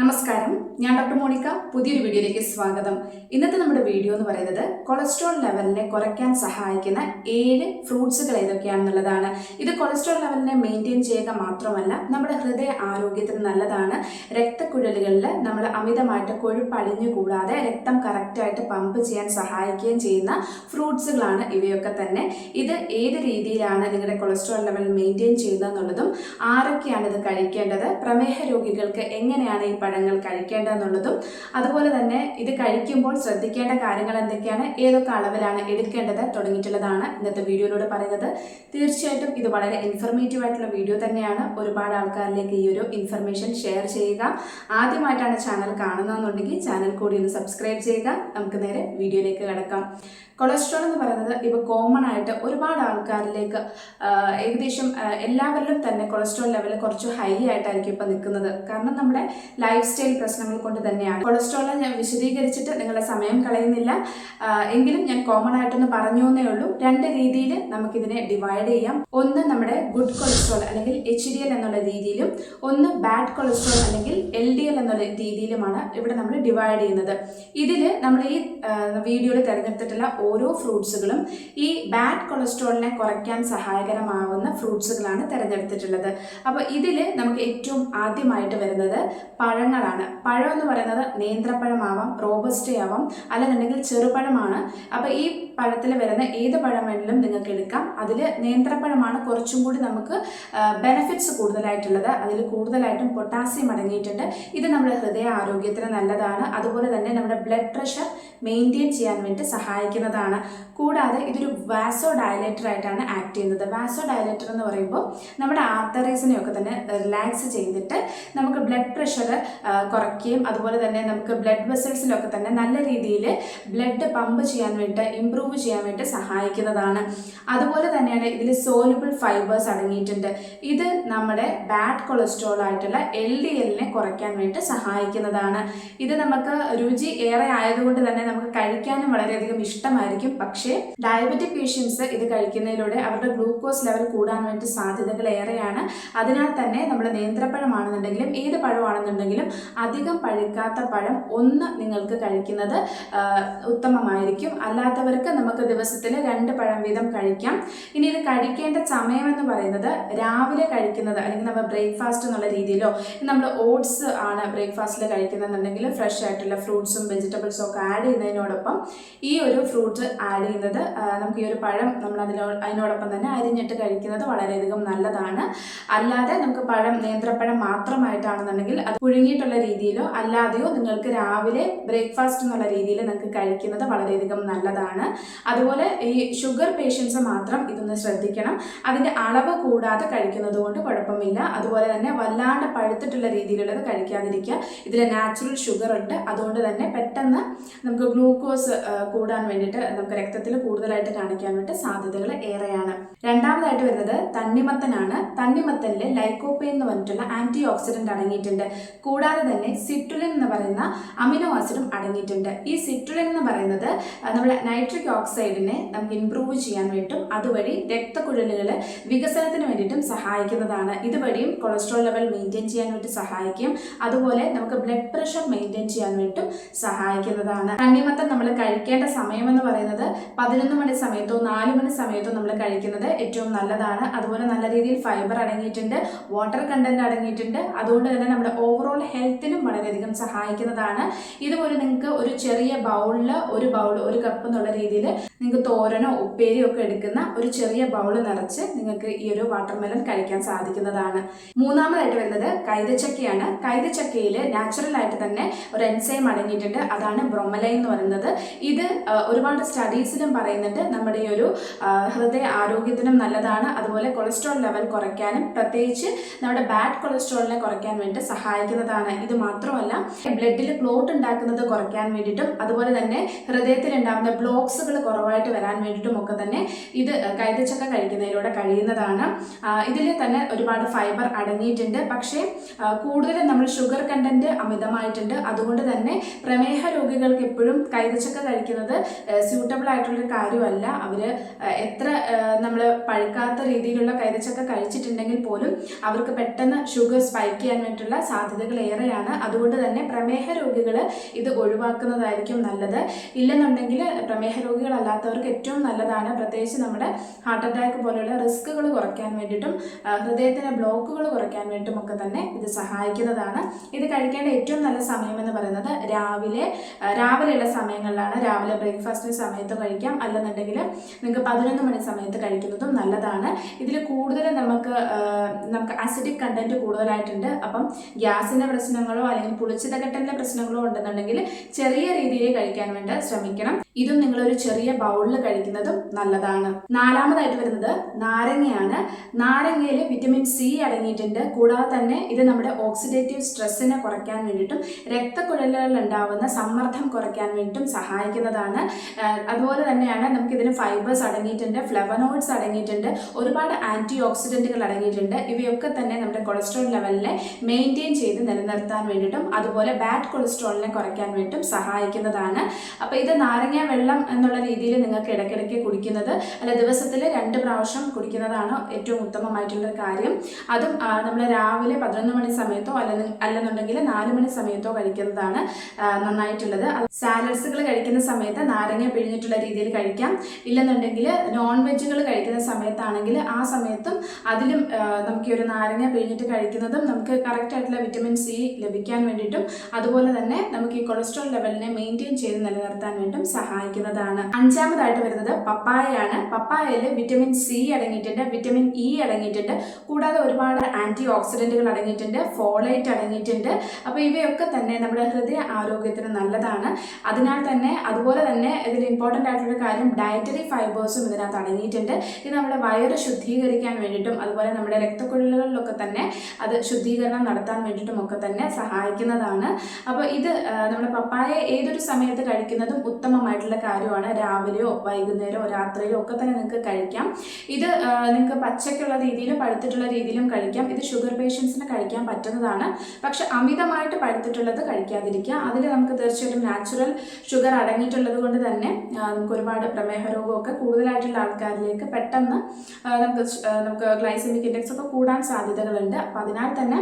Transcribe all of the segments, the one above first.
നമസ്കാരം. ഞാൻ doctor Monica പുതിയൊരു വീഡിയോയിലേക്ക് സ്വാഗതം. ഇന്നത്തെ നമ്മുടെ വീഡിയോ എന്ന് പറയുന്നത് കൊളസ്ട്രോൾ ലെവലിനെ കുറയ്ക്കാൻ സഹായിക്കുന്ന ഏഴ് ഫ്രൂട്ട്സുകൾ ഏതൊക്കെയാണെന്നുള്ളതാണ്. ഇത് കൊളസ്ട്രോൾ ലെവലിനെ മെയിന്റെയിൻ ചെയ്യുക മാത്രമല്ല നമ്മുടെ ഹൃദയ ആരോഗ്യത്തിന് നല്ലതാണ്. രക്തക്കുഴലുകളിൽ നമ്മൾ അമിതമായിട്ട് കൊഴുപ്പ് അടിഞ്ഞുകൂടാതെ രക്തം കറക്റ്റായിട്ട് പമ്പ് ചെയ്യാൻ സഹായിക്കുകയും ചെയ്യുന്ന ഫ്രൂട്ട്സുകളാണ് ഇവയൊക്കെ തന്നെ. ഇത് ഏത് രീതിയിലാണ് നിങ്ങളുടെ കൊളസ്ട്രോൾ ലെവൽ മെയിന്റെയിൻ ചെയ്യുന്നതെന്നുള്ളതും ആരൊക്കെയാണ് ഇത് കഴിക്കേണ്ടത് പ്രമേഹ രോഗികൾക്ക് എങ്ങനെയാണ് ഈ പഴങ്ങൾ കഴിക്കേണ്ടതെന്നുള്ളതും അതുപോലെ തന്നെ ഇത് കഴിക്കുമ്പോൾ ശ്രദ്ധിക്കേണ്ട കാര്യങ്ങൾ എന്തൊക്കെയാണ് ഏതൊക്കെ അളവിലാണ് എടുക്കേണ്ടത് തുടങ്ങിയിട്ടുള്ളതാണ് ഇന്നത്തെ വീഡിയോയിലൂടെ പറയുന്നത്. തീർച്ചയായിട്ടും ഇത് വളരെ ഇൻഫർമേറ്റീവ് ആയിട്ടുള്ള വീഡിയോ തന്നെയാണ്. ഒരുപാട് ആൾക്കാരിലേക്ക് ഈ ഒരു ഇൻഫർമേഷൻ ഷെയർ ചെയ്യുക. ആദ്യമായിട്ടാണ് ചാനൽ കാണുന്നതെന്നുണ്ടെങ്കിൽ ചാനൽ കൂടി ഒന്ന് സബ്സ്ക്രൈബ് ചെയ്യുക. നമുക്ക് നേരെ വീഡിയോയിലേക്ക് കിടക്കാം. കൊളസ്ട്രോൾ എന്ന് പറയുന്നത് ഇപ്പോൾ കോമൺ ആയിട്ട് ഒരുപാട് ആൾക്കാരിലേക്ക് ഏകദേശം എല്ലാവരിലും തന്നെ കൊളസ്ട്രോൾ ലെവൽ കുറച്ച് ഹൈ ആയിട്ടായിരിക്കും ഇപ്പോൾ നിൽക്കുന്നത്. കാരണം നമ്മുടെ ലൈഫ് സ്റ്റൈൽ പ്രശ്നങ്ങൾ കൊണ്ട് തന്നെയാണ്. കൊളസ്ട്രോൾ ഞാൻ വിശദീകരിച്ചിട്ട് നിങ്ങളുടെ സമയം കളയുന്നില്ല. എങ്കിലും ഞാൻ കോമൺ ആയിട്ടൊന്ന് പറഞ്ഞു എന്നേ ഉള്ളൂ. രണ്ട് രീതിയിൽ നമുക്കിതിനെ ഡിവൈഡ് ചെയ്യാം. ഒന്ന് നമ്മുടെ ഗുഡ് കൊളസ്ട്രോൾ അല്ലെങ്കിൽ എച്ച് ഡി എൽ എന്നുള്ള രീതിയിലും ഒന്ന് ബാഡ് കൊളസ്ട്രോൾ അല്ലെങ്കിൽ എൽ ഡി എൽ എന്നുള്ള രീതിയിലുമാണ് ഇവിടെ നമ്മൾ ഡിവൈഡ് ചെയ്യുന്നത്. ഇതിൽ നമ്മൾ ഈ വീഡിയോയിൽ തിരഞ്ഞെടുത്തിട്ടുള്ള ഓരോ ഫ്രൂട്ട്സുകളും ഈ ബാഡ് കൊളസ്ട്രോളിനെ കുറയ്ക്കാൻ സഹായകരമാവുന്ന ഫ്രൂട്ട്സുകളാണ് തിരഞ്ഞെടുത്തിട്ടുള്ളത്. അപ്പോൾ ഇതിൽ നമുക്ക് ഏറ്റവും ആദ്യമായിട്ട് വരുന്നത് പഴങ്ങളാണ്. പഴം എന്ന് പറയുന്നത് നേന്ത്രപ്പഴമാവാം റോബസ്റ്റേ ആവാം. അല്ലെന്നുണ്ടെങ്കിൽ ചെറുപഴമാണ്. അപ്പോൾ ഈ പഴത്തിൽ വരുന്ന ഏത് പഴം വേണമെങ്കിലും നിങ്ങൾക്ക് എടുക്കാം. അതിൽ നേന്ത്രപ്പഴമാണ് കുറച്ചും കൂടി നമുക്ക് ബെനഫിറ്റ്സ് കൂടുതലായിട്ടുള്ളത്. അതിൽ കൂടുതലായിട്ടും പൊട്ടാസ്യം അടങ്ങിയിട്ടുണ്ട്. ഇത് നമ്മുടെ ഹൃദയ ആരോഗ്യത്തിന് നല്ലതാണ്. അതുപോലെ തന്നെ നമ്മുടെ ബ്ലഡ് പ്രഷർ മെയിന്റെയിൻ ചെയ്യാൻ വേണ്ടി സഹായിക്കുന്നതാണ്. കൂടാതെ ഇതൊരു വാസോ ഡയലേറ്റർ ആയിട്ടാണ് ആക്ട് ചെയ്യുന്നത്. വാസോ ഡയലേറ്റർ എന്ന് പറയുമ്പോൾ നമ്മുടെ ആർട്ടറീസിനെയൊക്കെ തന്നെ റിലാക്സ് ചെയ്തിട്ട് നമുക്ക് ബ്ലഡ് പ്രഷർ കുറയ്ക്കുകയും അതുപോലെ തന്നെ നമുക്ക് ബ്ലഡ് വെസൽസിലൊക്കെ തന്നെ നല്ല രീതിയിൽ ബ്ലഡ് പമ്പ് ചെയ്യാൻ വേണ്ടി ഇമ്പ്രൂവ് ചെയ്യാൻ വേണ്ടി സഹായിക്കുന്നതാണ്. അതുപോലെ തന്നെയാണ് ഇതിൽ സോലുബിൾ ഫൈബേഴ്സ് അടങ്ങിയിട്ടുണ്ട്. ഇത് നമ്മുടെ ബാഡ് കൊളസ്ട്രോൾ ആയിട്ടുള്ള എൽ ഡി എല്ലിനെ കുറയ്ക്കാൻ വേണ്ടി സഹായിക്കുന്നതാണ്. ഇത് നമുക്ക് രുചി ഏറെ ആയതുകൊണ്ട് തന്നെ നമുക്ക് കഴിക്കാനും വളരെയധികം ഇഷ്ടമായിരിക്കും. പക്ഷേ ഡയബറ്റിക് പേഷ്യൻസ് ഇത് കഴിക്കുന്നതിലൂടെ അവരുടെ ഗ്ലൂക്കോസ് ലെവൽ കൂടാൻ വേണ്ടി സാധ്യതകൾ ഏറെയാണ്. അതിനാൽ തന്നെ നമ്മുടെ നേന്ത്രപ്പഴമാണെന്നുണ്ടെങ്കിലും ഏത് പഴമാണെന്നുണ്ടെങ്കിലും അധികം പഴുക്കാത്ത പഴം ഒന്ന് നിങ്ങൾക്ക് കഴിക്കുന്നത് ഉത്തമമായിരിക്കും. അല്ലാത്തവർക്ക് നമുക്ക് ദിവസത്തിൽ രണ്ട് പഴം വീതം കഴിക്കാം. ഇനി ഇത് കഴിക്കേണ്ട സമയം എന്ന് പറയുന്നത് രാവിലെ കഴിക്കുന്നത് അല്ലെങ്കിൽ നമ്മൾ ബ്രേക്ക്ഫാസ്റ്റ് എന്നുള്ള രീതിയിലോ നമ്മൾ ഓട്സ് ആണ് ബ്രേക്ക്ഫാസ്റ്റിൽ കഴിക്കുന്നതെന്നുണ്ടെങ്കിൽ ഫ്രഷ് ആയിട്ടുള്ള ഫ്രൂട്ട്സും വെജിറ്റബിൾസും ഒക്കെ ആഡ് ചെയ്യുന്നതിനോടൊപ്പം ഈ ഒരു ഫ്രൂട്ട് ആഡ് ചെയ്യുന്നത് നമുക്ക് ഈ ഒരു പഴം നമ്മൾ അതിനോ അതിനോടൊപ്പം തന്നെ അരിഞ്ഞിട്ട് കഴിക്കുന്നത് വളരെയധികം നല്ലതാണ്. അല്ലാതെ നമുക്ക് പഴം നേന്ത്രപ്പഴം മാത്രമായിട്ടാണെന്നുണ്ടെങ്കിൽ അത് പുഴുങ്ങിയിട്ടുള്ള രീതിയിലോ അല്ലാതെയോ നിങ്ങൾക്ക് രാവിലെ ബ്രേക്ക്ഫാസ്റ്റ് എന്നുള്ള രീതിയിൽ നിങ്ങൾക്ക് കഴിക്കുന്നത് വളരെയധികം നല്ലതാണ്. അതുപോലെ ഈ ഷുഗർ പേഷ്യൻസ് മാത്രം ഇതൊന്ന് ശ്രദ്ധിക്കണം. അതിന്റെ അളവ് കൂടാതെ കഴിക്കുന്നത് കൊണ്ട് കുഴപ്പമില്ല. അതുപോലെ തന്നെ വല്ലാണ്ട് പഴുത്തിട്ടുള്ള രീതിയിലുള്ളത് കഴിക്കാതിരിക്കുക. ഇതിൽ നാച്ചുറൽ ഷുഗർ ഉണ്ട്. അതുകൊണ്ട് തന്നെ പെട്ടെന്ന് നമുക്ക് ഗ്ലൂക്കോസ് കൂടാൻ വേണ്ടിയിട്ട് നമുക്ക് രക്തത്തിൽ കൂടുതലായിട്ട് കാണിക്കാൻ വേണ്ടി സാധ്യതകൾ ഏറെയാണ്. രണ്ടാമതായിട്ട് വരുന്നത് തണ്ണിമത്തനാണ്. തണ്ണിമത്തനിൽ ലൈക്കോപ്പൈൻ എന്ന് പറഞ്ഞിട്ടുള്ള ആന്റി ഓക്സിഡന്റ് അടങ്ങിയിട്ടുണ്ട്. കൂടാതെ തന്നെ സിട്രുലിൻ എന്ന് പറയുന്ന അമിനോ ആസിഡും അടങ്ങിയിട്ടുണ്ട്. ഈ സിട്രുലിൻ എന്ന് പറയുന്നത് നമ്മുടെ നൈട്രിക് ഓക്സൈഡിനെ നമുക്ക് ഇംപ്രൂവ് ചെയ്യാൻ വേണ്ടിയിട്ടും അതുവഴി രക്തക്കുഴലുകൾ വികസനത്തിന് വേണ്ടിയിട്ടും സഹായിക്കുന്നതാണ്. ഇതുവഴിയും കൊളസ്ട്രോൾ ലെവൽ മെയിന്റെയിൻ ചെയ്യാൻ വേണ്ടി സഹായിക്കും. അതുപോലെ നമുക്ക് ബ്ലഡ് പ്രഷർ മെയിന്റെയിൻ ചെയ്യാൻ വേണ്ടിയിട്ടും സഹായിക്കുന്നതാണ്. തണ്ണിമത്തം നമ്മൾ കഴിക്കേണ്ട സമയം എന്ന് പറയുന്നത് പതിനൊന്ന് മണി സമയത്തോ നാല് മണി സമയത്തോ നമ്മൾ കഴിക്കുന്നത് ഏറ്റവും നല്ലതാണ്. അതുപോലെ നല്ല രീതിയിൽ ഫൈബർ അടങ്ങിയിട്ടുണ്ട് വാട്ടർ കണ്ടന്റ് അടങ്ങിയിട്ടുണ്ട്. അതുകൊണ്ട് തന്നെ നമ്മുടെ ഓവറോൾ ഹെൽത്തിനും വളരെയധികം സഹായിക്കുന്നതാണ്. ഇതുപോലെ നിങ്ങൾക്ക് ഒരു ചെറിയ ബൗളിൽ ഒരു ബൗൾ ഒരു കപ്പ് എന്നുള്ള രീതിയിൽ നിങ്ങൾക്ക് തോരനോ ഉപ്പേരിയോ ഒക്കെ എടുക്കുന്ന ഒരു ചെറിയ ബൗൾ നിറച്ച് നിങ്ങൾക്ക് ഈ ഒരു വാട്ടർമെലൺ കഴിക്കാൻ സാധിക്കുന്നതാണ്. മൂന്നാമതായിട്ട് വരുന്നത് കൈതച്ചക്കയാണ്. കൈതച്ചക്കയിൽ നാച്ചുറൽ ആയിട്ട് തന്നെ ഒരു എൻസൈം അടങ്ങിയിട്ടുണ്ട്. അതാണ് ബ്രൊമലൈൻ എന്ന് പറയുന്നത്. ഇത് ഒരുപാട് സ്റ്റഡീസിലും പറയുന്നുണ്ട്. നമ്മുടെ ഈ ഒരു ഹൃദയ ആരോഗ്യത്തിനും നല്ലതാണ്. അതുപോലെ കൊളസ്ട്രോൾ ലെവൽ കുറയ്ക്കാനും പ്രത്യേകിച്ച് നമ്മുടെ ബാഡ് കൊളസ്ട്രോളിനെ കുറയ്ക്കാൻ വേണ്ടി സഹായിക്കുന്നതാണ്. ഇത് മാത്രമല്ല ബ്ലഡിൽ ക്ലോട്ട് ഉണ്ടാക്കുന്നത് കുറയ്ക്കാൻ വേണ്ടിയിട്ടും അതുപോലെ തന്നെ ഹൃദയത്തിൽ ഉണ്ടാകുന്ന ബ്ലോക്സുകൾ കുറവായിട്ട് വരാൻ വേണ്ടിയിട്ടും ഒക്കെ തന്നെ ഇത് കൈതച്ചക്ക കഴിക്കുന്നതിലൂടെ കഴിയുന്നതാണ്. ഇതിൽ തന്നെ ഒരുപാട് ഫൈബർ അടങ്ങിയിട്ടുണ്ട്. പക്ഷേ കൂടുതലും നമ്മൾ ഷുഗർ കണ്ടന്റ് അമിതമായിട്ടുണ്ട്. അതുകൊണ്ട് തന്നെ പ്രമേഹ രോഗികൾക്ക് എപ്പോഴും കൈതച്ചക്ക കഴിക്കുന്നത് സ്യൂട്ടബിൾ ആയിട്ടുള്ളൊരു കാര്യമല്ല. അവർ എത്ര നമ്മൾ പഴുക്കാത്ത രീതിയിലുള്ള കൈതച്ചക്ക കഴിച്ചിട്ടുണ്ടെങ്കിൽ പോലും അവർക്ക് പെട്ടെന്ന് ഷുഗർ സ്പൈക്ക് ചെയ്യാൻ വേണ്ടിയിട്ടുള്ള സാധ്യതകൾ ഏറെയാണ്. അതുകൊണ്ട് തന്നെ പ്രമേഹ രോഗികൾ ഇത് ഒഴിവാക്കുന്നതായിരിക്കും നല്ലത്. ഇല്ലെന്നുണ്ടെങ്കിൽ പ്രമേഹ രോഗികളല്ലാത്തവർക്ക് ഏറ്റവും നല്ലതാണ് പ്രത്യേകിച്ച് നമ്മുടെ ഹാർട്ട് അറ്റാക്ക് പോലെയുള്ള റിസ്കുകൾ കുറയ്ക്കാൻ വേണ്ടിയിട്ടും ഹൃദയത്തിന്റെ ബ്ലോക്കുകൾ കുറയ്ക്കാൻ വേണ്ടിയിട്ടും ഒക്കെ തന്നെ ഇത് സഹായിക്കുന്നതാണ്. ഇത് കഴിക്കേണ്ട ഏറ്റവും നല്ല സമയം എന്ന് പറയുന്നത് രാവിലെ രാവിലെയുള്ള സമയങ്ങളിലാണ്. രാവിലെ ബ്രേക്ക്ഫാസ്റ്റ് സമയത്ത് കഴിക്കാം. അല്ലെന്നുണ്ടെങ്കിൽ നിങ്ങൾക്ക് പതിനൊന്ന് മണി സമയത്ത് കഴിക്കുന്നതും നല്ലതാണ്. ഇതിൽ കൂടുതൽ നമുക്ക് നമുക്ക് അസിഡിക് കണ്ടന്റ് കൂടുതലായിട്ടുണ്ട്. അപ്പം ഗ്യാസിന്റെ പ്രശ്നങ്ങളോ അല്ലെങ്കിൽ പുളിച്ചിതകട്ടലിന്റെ പ്രശ്നങ്ങളോ ഉണ്ടെന്നുണ്ടെങ്കിൽ ചെറിയ രീതിയിൽ കഴിക്കാൻ വേണ്ടി ശ്രമിക്കണം. ഇതും നിങ്ങൾ ഒരു ചെറിയ ബൗളിൽ കഴിക്കുന്നതും നല്ലതാണ്. നാലാമതായിട്ട് വരുന്നത് നാരങ്ങയാണ്. നാരങ്ങയിൽ വിറ്റമിൻ സി അടങ്ങിയിട്ടുണ്ട്. കൂടാതെ തന്നെ ഇത് നമ്മുടെ ഓക്സിഡേറ്റീവ് സ്ട്രെസ്സിനെ കുറയ്ക്കാൻ വേണ്ടിയിട്ടും രക്തക്കുഴലുകളിൽ ഉണ്ടാവുന്ന സമ്മർദ്ദം കുറയ്ക്കാൻ വേണ്ടിയിട്ടും സഹായിക്കുന്നതാണ്. അതുപോലെ തന്നെയാണ് നമുക്ക് ഇതിന് ഫൈബേഴ്സ് അടങ്ങിയിട്ടുണ്ട് ഫ്ലവനോയിഡ്സ് അടങ്ങിയിട്ടുണ്ട് ഒരുപാട് ആന്റി ഓക്സിഡന്റുകൾ അടങ്ങിയിട്ടുണ്ട്. ഇവയൊക്കെ തന്നെ നമ്മുടെ കൊളസ്ട്രോൾ ലെവലിനെ മെയിന്റെയിൻ ചെയ്ത് നിലനിർത്താൻ വേണ്ടിയിട്ടും അതുപോലെ ബാഡ് കൊളസ്ട്രോളിനെ കുറയ്ക്കാൻ വേണ്ടിയിട്ടും സഹായിക്കുന്നതാണ്. അപ്പോൾ ഇത് നാരങ്ങ വെള്ളം എന്നുള്ള രീതിയിൽ നിങ്ങൾക്ക് ഇടയ്ക്കിടയ്ക്ക് കുടിക്കുന്നത്. അല്ല ദിവസത്തിൽ രണ്ട് പ്രാവശ്യം കുടിക്കുന്നതാണ് ഏറ്റവും ഉത്തമമായിട്ടുള്ള കാര്യം. അതും നമ്മൾ രാവിലെ പതിനൊന്ന് മണി സമയത്തോ അല്ലെങ്കിൽ അല്ലെന്നുണ്ടെങ്കിൽ നാല് മണി സമയത്തോ കഴിക്കുന്നതാണ് നന്നായിട്ടുള്ളത്. സാലഡ്സുകൾ കഴിക്കുന്ന സമയത്ത് നാരങ്ങ പിഴിഞ്ഞിട്ടുള്ള രീതിയിൽ കഴിക്കാം. ഇല്ലെന്നുണ്ടെങ്കിൽ നോൺ വെജുകൾ കഴിക്കുന്ന സമയത്താണെങ്കിൽ ആ സമയത്തും അതിലും നമുക്ക് ഈ ഒരു നാരങ്ങ പിഴിഞ്ഞിട്ട് കഴിക്കുന്നതും നമുക്ക് കറക്റ്റ് ആയിട്ടുള്ള വിറ്റമിൻ സി ലഭിക്കാൻ വേണ്ടിയിട്ടും അതുപോലെ തന്നെ നമുക്ക് ഈ കൊളസ്ട്രോൾ ലെവലിനെ മെയിന്റെയിൻ ചെയ്ത് നിലനിർത്താൻ വേണ്ടിയും സഹായിക്കുന്നതാണ്. അഞ്ചാമതായിട്ട് വരുന്നത് പപ്പായയാണ്. പപ്പായയിൽ വിറ്റമിൻ സി അടങ്ങിയിട്ടുണ്ട് വിറ്റമിൻ ഇ അടങ്ങിയിട്ടുണ്ട്. കൂടാതെ ഒരുപാട് ആന്റി ഓക്സിഡന്റുകൾ അടങ്ങിയിട്ടുണ്ട് ഫോളേറ്റ് അടങ്ങിയിട്ടുണ്ട്. അപ്പോൾ ഇവയൊക്കെ തന്നെ നമ്മുടെ ഹൃദയ ആരോഗ്യത്തിന് നല്ലതാണ്. അതിനാൽ തന്നെ അതുപോലെ തന്നെ ഇതിൽ ഇമ്പോർട്ടന്റ് ആയിട്ടുള്ള കാര്യം ഡയറ്ററി ഫൈബേഴ്സും ഇതിനകത്ത് അടങ്ങിയിട്ടുണ്ട്. ഇത് നമ്മുടെ വയറ് ശുദ്ധീകരിക്കാൻ വേണ്ടിയിട്ടും അതുപോലെ നമ്മുടെ രക്തക്കുഴലുകളിലൊക്കെ തന്നെ അത് ശുദ്ധീകരണം നടത്താൻ വേണ്ടിയിട്ടും ഒക്കെ തന്നെ സഹായിക്കുന്നതാണ്. അപ്പോൾ ഇത് നമ്മുടെ പപ്പായ ഏതൊരു സമയത്ത് കഴിക്കുന്നതും ഉത്തമമായിട്ടുള്ള കാര്യമാണ്. രാവിലെയോ വൈകുന്നേരമോ രാത്രിയിലോ ഒക്കെ തന്നെ നിങ്ങൾക്ക് കഴിക്കാം. ഇത് നിങ്ങൾക്ക് പച്ചയ്ക്കുള്ള രീതിയിലും പഴുത്തിട്ടുള്ള രീതിയിലും കഴിക്കാം. ഇത് ഷുഗർ പേഷ്യൻസിന് കഴിക്കാൻ പറ്റുന്നതാണ്. പക്ഷെ അമിതമായിട്ട് പഴുത്തിട്ടുള്ളത് കഴിക്കാതിരിക്കുക. അതിൽ നമുക്ക് തീർച്ചയായിട്ടും നാച്ചുറൽ ഷുഗർ അടങ്ങിയിട്ടുള്ളത് കൊണ്ട് തന്നെ നമുക്ക് ഒരുപാട് പ്രമേഹ രോഗമൊക്കെ കൂടുതലായിട്ടുള്ള ആൾക്കാരിലേക്ക് പെട്ടെന്ന് നമുക്ക് നമുക്ക് ഗ്ലൈസമിക് ഇൻഡെക്സ് ഒക്കെ കൂടാൻ സാധ്യതകളുണ്ട്. അപ്പോൾ അതിനാൽ തന്നെ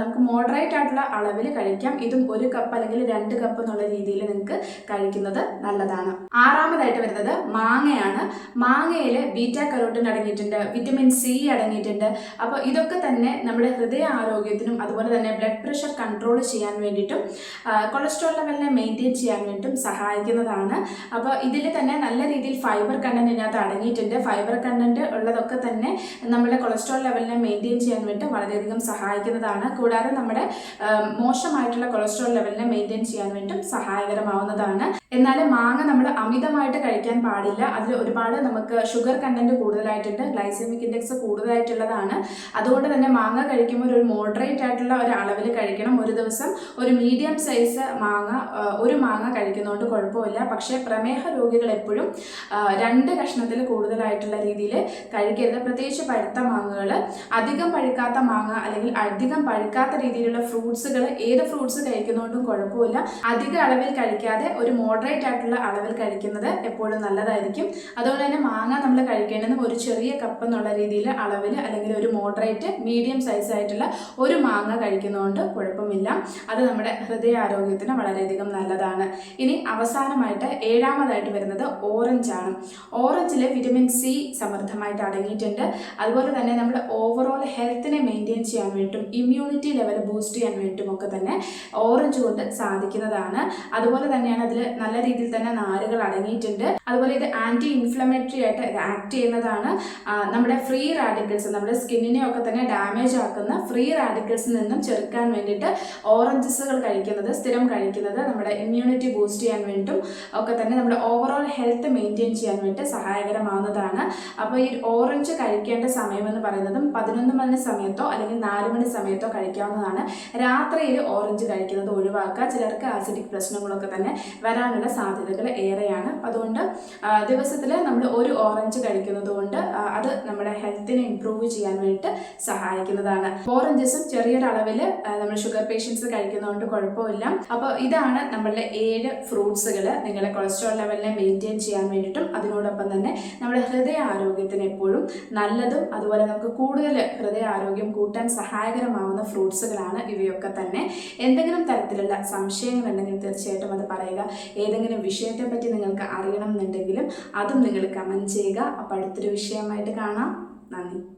നമുക്ക് മോഡറേറ്റ് ആയിട്ടുള്ള അളവിൽ കഴിക്കാം. ഇതും ഒരു കപ്പ് അല്ലെങ്കിൽ രണ്ട് കപ്പ് എന്നുള്ള രീതിയിൽ നിങ്ങൾക്ക് കഴിക്കുന്നത് നല്ലതാണ്. ആറാമതായിട്ട് വരുന്നത് മാങ്ങയാണ്. മാങ്ങയിൽ ബീറ്റ കരോട്ടിൻ അടങ്ങിയിട്ടുണ്ട് വിറ്റമിൻ സി അടങ്ങിയിട്ടുണ്ട്. അപ്പോൾ ഇതൊക്കെ തന്നെ നമ്മുടെ ഹൃദയ ആരോഗ്യത്തിനും അതുപോലെ തന്നെ ബ്ലഡ് പ്രഷർ കൺട്രോൾ ചെയ്യാൻ വേണ്ടിയിട്ടും കൊളസ്ട്രോൾ ലെവലിനെ മെയിന്റെയിൻ ചെയ്യാൻ വേണ്ടിയിട്ടും സഹായിക്കുന്നതാണ്. അപ്പോൾ ഇതിൽ തന്നെ നല്ല രീതിയിൽ ഫൈബർ കണ്ടന്റ് ഇതിനകത്ത് അടങ്ങിയിട്ടുണ്ട്. ഫൈബർ കണ്ടന്റ് ഉള്ളതൊക്കെ തന്നെ നമ്മുടെ കൊളസ്ട്രോൾ ലെവലിനെ മെയിന്റെയിൻ ചെയ്യാൻ വേണ്ടി വളരെയധികം സഹായിക്കുന്നതാണ്. കൂടാതെ നമ്മുടെ മോശമായിട്ടുള്ള കൊളസ്ട്രോൾ ലെവലിനെ മെയിന്റെയിൻ ചെയ്യാൻ വേണ്ടിയിട്ടും സഹായകരമാവുന്നതാണ്. എന്നാൽ മാങ്ങ നമ്മൾ അമിതമായിട്ട് കഴിക്കാൻ പാടില്ല. അതിൽ ഒരുപാട് നമുക്ക് ഷുഗർ കണ്ടന്റ് കൂടുതലായിട്ടുണ്ട്. ഗ്ലൈസമിക് ഇൻഡെക്സ് കൂടുതലായിട്ടുള്ളതാണ്. അതുകൊണ്ട് തന്നെ മാങ്ങ കഴിക്കുമ്പോൾ ഒരു മോഡറേറ്റ് ആയിട്ടുള്ള ഒരു അളവിൽ കഴിക്കണം. ഒരു ദിവസം ഒരു മീഡിയം സൈസ് മാങ്ങ ഒരു മാങ്ങ കഴിക്കുന്നതുകൊണ്ട് കുഴപ്പമില്ല. പക്ഷേ പ്രമേഹ രോഗികൾ എപ്പോഴും രണ്ട് കഷ്ണത്തിൽ കൂടുതലായിട്ടുള്ള രീതിയിൽ കഴിക്കരുത്. പ്രത്യേകിച്ച് പഴുത്ത മാങ്ങകൾ അധികം പഴുക്കാത്ത മാങ്ങ അല്ലെങ്കിൽ അധികം പഴുക്കാത്ത രീതിയിലുള്ള ഫ്രൂട്ട്സുകൾ ഏത് ഫ്രൂട്ട്സ് കഴിക്കുന്നതുകൊണ്ടും കുഴപ്പമില്ല. അധിക അളവിൽ കഴിക്കാതെ ഒരു മോഡറേറ്റ് ആയിട്ടുള്ള അളവിൽ കഴിക്കുന്നത് എപ്പോഴും നല്ലതായിരിക്കും. അതുപോലെ തന്നെ മാങ്ങ നമ്മൾ കഴിക്കേണ്ടത് ഒരു ചെറിയ കപ്പ് എന്നുള്ള രീതിയിൽ അളവിൽ അല്ലെങ്കിൽ ഒരു മോഡറേറ്റ് മീഡിയം സൈസ് ആയിട്ടുള്ള ഒരു മാങ്ങ കഴിക്കുന്നതുകൊണ്ട് കുഴപ്പമില്ല. അത് നമ്മുടെ ഹൃദയാരോഗ്യത്തിന് വളരെയധികം നല്ലതാണ്. ഇനി അവസാനമായിട്ട് ഏഴാമതായിട്ട് വരുന്നത് ഓറഞ്ച് ആണ്. ഓറഞ്ചിൽ വിറ്റമിൻ സി സമൃദ്ധമായിട്ട് അടങ്ങിയിട്ടുണ്ട്. അതുപോലെ തന്നെ നമ്മുടെ ഓവറോൾ ഹെൽത്തിനെ മെയിന്റെയിൻ ചെയ്യാൻ വേണ്ടിയിട്ടും ഇമ്മ്യൂണിറ്റി ലെവൽ ബൂസ്റ്റ് ചെയ്യാൻ വേണ്ടിയിട്ടും ഒക്കെ തന്നെ ഓറഞ്ച് കൊണ്ട് സാധിക്കുന്നതാണ്. അതുപോലെ തന്നെയാണ് അതിൽ നല്ല രീതിയിൽ തന്നെ നാരുകൾ അടങ്ങിയിട്ടുണ്ട്. അതുപോലെ ഇത് ആന്റി ഇൻഫ്ലമേറ്ററി ആയിട്ട് ആക്ട് ചെയ്യുന്നതാണ്. നമ്മുടെ ഫ്രീ റാഡിക്കൽസ് നമ്മുടെ സ്കിന്നിനെ ഒക്കെ തന്നെ ഡാമേജ് ആക്കുന്ന ഫ്രീ റാഡിക്കൽസിൽ നിന്നും ചെറുക്കാൻ വേണ്ടിയിട്ട് ഓറഞ്ചസുകൾ കഴിക്കുന്നത് സ്ഥിരം കഴിക്കുന്നത് നമ്മുടെ ഇമ്മ്യൂണിറ്റി ബൂസ്റ്റ് ചെയ്യാൻ വേണ്ടിയിട്ടും ഒക്കെ തന്നെ നമ്മുടെ ഓവറോൾ ഹെൽത്ത് മെയിന്റെയിൻ ചെയ്യാൻ വേണ്ടി സഹായകരമാവുന്നതാണ്. അപ്പോൾ ഈ ഓറഞ്ച് കഴിക്കേണ്ട സമയമെന്ന് പറയുന്നതും പതിനൊന്ന് മണി സമയത്തോ അല്ലെങ്കിൽ നാല് മണി സമയത്തോ കഴിക്കാവുന്നതാണ്. രാത്രിയിൽ ഓറഞ്ച് കഴിക്കുന്നത് ഒഴിവാക്കുക. ചിലർക്ക് ആസിഡിക് പ്രശ്നങ്ങളൊക്കെ തന്നെ വരാനുള്ള കൂടാനുള്ള സാധ്യതകൾ ഏറെയാണ്. അതുകൊണ്ട് ദിവസത്തിൽ നമ്മൾ ഒരു ഓറഞ്ച് കഴിക്കുന്നത് കൊണ്ട് അത് നമ്മുടെ ഹെൽത്തിനെ ഇമ്പ്രൂവ് ചെയ്യാൻ വേണ്ടിയിട്ട് സഹായിക്കുന്നതാണ്. ഓറഞ്ചസും ചെറിയൊരു അളവിൽ നമ്മൾ ഷുഗർ പേഷ്യൻസ് കഴിക്കുന്നതുകൊണ്ട് കുഴപ്പമില്ല. അപ്പോൾ ഇതാണ് നമ്മളുടെ ഏഴ് ഫ്രൂട്ട്സുകൾ നിങ്ങളുടെ കൊളസ്ട്രോൾ ലെവലിനെ മെയിന്റെയിൻ ചെയ്യാൻ വേണ്ടിയിട്ടും അതിനോടൊപ്പം തന്നെ നമ്മുടെ ഹൃദയ ആരോഗ്യത്തിന് എപ്പോഴും നല്ലതും അതുപോലെ നമുക്ക് കൂടുതൽ ഹൃദയ ആരോഗ്യം കൂട്ടാൻ സഹായകരമാവുന്ന ഫ്രൂട്ട്സുകളാണ് ഇവയൊക്കെ തന്നെ. എന്തെങ്കിലും തരത്തിലുള്ള സംശയങ്ങൾ ഉണ്ടെങ്കിൽ തീർച്ചയായിട്ടും അത് പറയുക. ഏതെങ്കിലും വിഷയത്തെ പറ്റി നിങ്ങൾക്ക് അറിയണം എന്നുണ്ടെങ്കിലും അതും നിങ്ങൾ കമന്റ് ചെയ്യുക. അപ്പോൾ അടുത്തൊരു വിഷയമായിട്ട് കാണാം. നന്ദി.